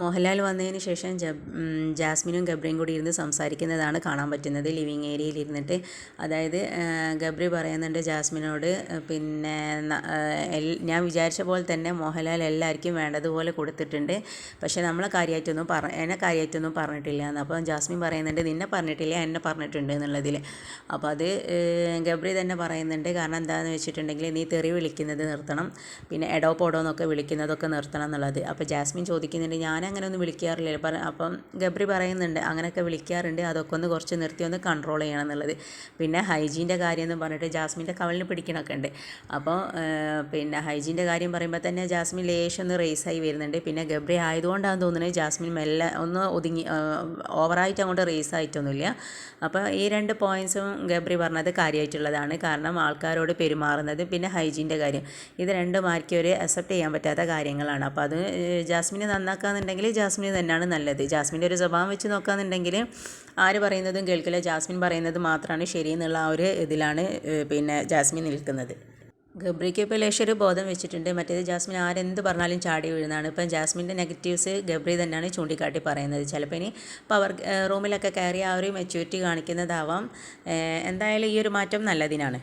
മോഹൻലാൽ വന്നതിന് ശേഷം ജാസ്മിനും ഗബ്രിയും കൂടി ഇരുന്ന് സംസാരിക്കുന്നതാണ് കാണാൻ പറ്റുന്നത് ലിവിങ് ഏരിയയിൽ ഇരുന്നിട്ട്. അതായത് ഗബ്രി പറയുന്നുണ്ട് ജാസ്മിനോട് പിന്നെ ഞാൻ വിചാരിച്ച പോലെ തന്നെ മോഹൻലാൽ എല്ലാവർക്കും വേണ്ടതുപോലെ കൊടുത്തിട്ടുണ്ട് പക്ഷേ നമ്മളെ കാര്യമായിട്ടൊന്നും പറ എന്നെ കാര്യമായിട്ടൊന്നും പറഞ്ഞിട്ടില്ല എന്ന്. അപ്പോൾ ജാസ്മിൻ പറയുന്നുണ്ട് നിന്നെ പറഞ്ഞിട്ടില്ല എന്നെ പറഞ്ഞിട്ടുണ്ട് എന്നുള്ളതിൽ അപ്പോൾ അത് ഗബ്രി തന്നെ പറയുന്നുണ്ട് കാരണം എന്താണെന്ന് വെച്ചിട്ടുണ്ടെങ്കിൽ നീ തെറി വിളിക്കുന്നത് നിർത്തണം പിന്നെ എടോ പോടോ എന്നൊക്കെ വിളിക്കുന്നതൊക്കെ നിർത്തണം എന്നുള്ളത്. അപ്പോൾ ജാസ്മിൻ ചോദിക്കുന്നുണ്ട് ഞാൻ അങ്ങനെ ഒന്നും വിളിക്കാറില്ല അപ്പം ഗബ്രി പറയുന്നുണ്ട് അങ്ങനെയൊക്കെ വിളിക്കാറുണ്ട് അതൊക്കെ ഒന്ന് കുറച്ച് നിർത്തി ഒന്ന് കൺട്രോൾ ചെയ്യണം എന്നുള്ളത്. പിന്നെ ഹൈജീന്റെ കാര്യം എന്ന് പറഞ്ഞിട്ട് ജാസ്മിന്റെ കവളിന് പിടിക്കണമൊക്കെ ഉണ്ട്. അപ്പോൾ പിന്നെ ഹൈജീന്റെ കാര്യം പറയുമ്പോൾ തന്നെ ജാസ്മിൻ ലേശം ഒന്ന് റേസായി വരുന്നുണ്ട്. പിന്നെ ഗബ്രി ആയതുകൊണ്ടാണെന്ന് തോന്നുന്നത് ജാസ്മിൻ മെല്ലെ ഒന്ന് ഒതുങ്ങി ഓവറായിട്ട് അങ്ങോട്ട് റേസ് ആയിട്ടൊന്നുമില്ല. അപ്പോൾ ഈ രണ്ട് പോയിൻസും ഗബ്രി പറഞ്ഞത് കാര്യമായിട്ടുള്ളതാണ്. കാരണം ആൾക്കാരോട് പെരുമാറുന്നത് പിന്നെ ഹൈജീന്റെ കാര്യം. ഇത് രണ്ടും ആർക്കും ഒരു അക്സെപ്റ്റ് ചെയ്യാൻ പറ്റാത്ത കാര്യങ്ങളാണ്. അപ്പോൾ അത് ജാസ്മിനെ നന്നാക്കാന്നുണ്ടെങ്കിൽ ജാസ്മിന് തന്നെയാണ് നല്ലത്. ജാസ്മിന്റെ ഒരു സ്വഭാവം വെച്ച് നോക്കുകയാണെന്നുണ്ടെങ്കിൽ ആര് പറയുന്നതും കേൾക്കില്ല. ജാസ്മിൻ പറയുന്നത് മാത്രമാണ് ശരി എന്നുള്ള ആ ഒരു ഇതിലാണ് പിന്നെ ജാസ്മിൻ നിൽക്കുന്നത്. ഗബ്രിക്ക് ഇപ്പോൾ ലേശൊരു ബോധം വെച്ചിട്ടുണ്ട്. മറ്റേത് ജാസ്മിൻ ആരെന്ത് പറഞ്ഞാലും ചാടി വീഴുന്നതാണ്. ഇപ്പം ജാസ്മിന്റെ നെഗറ്റീവ്സ് ഗബ്രി തന്നെയാണ് ചൂണ്ടിക്കാട്ടി പറയുന്നത്. ചിലപ്പോൾ ഇനി പവർ റൂമിലൊക്കെ കയറി ആ ഒരു മെച്യൂരിറ്റി കാണിക്കുന്നതാവാം. എന്തായാലും ഈ ഒരു മാറ്റം നല്ലതിനാണ്.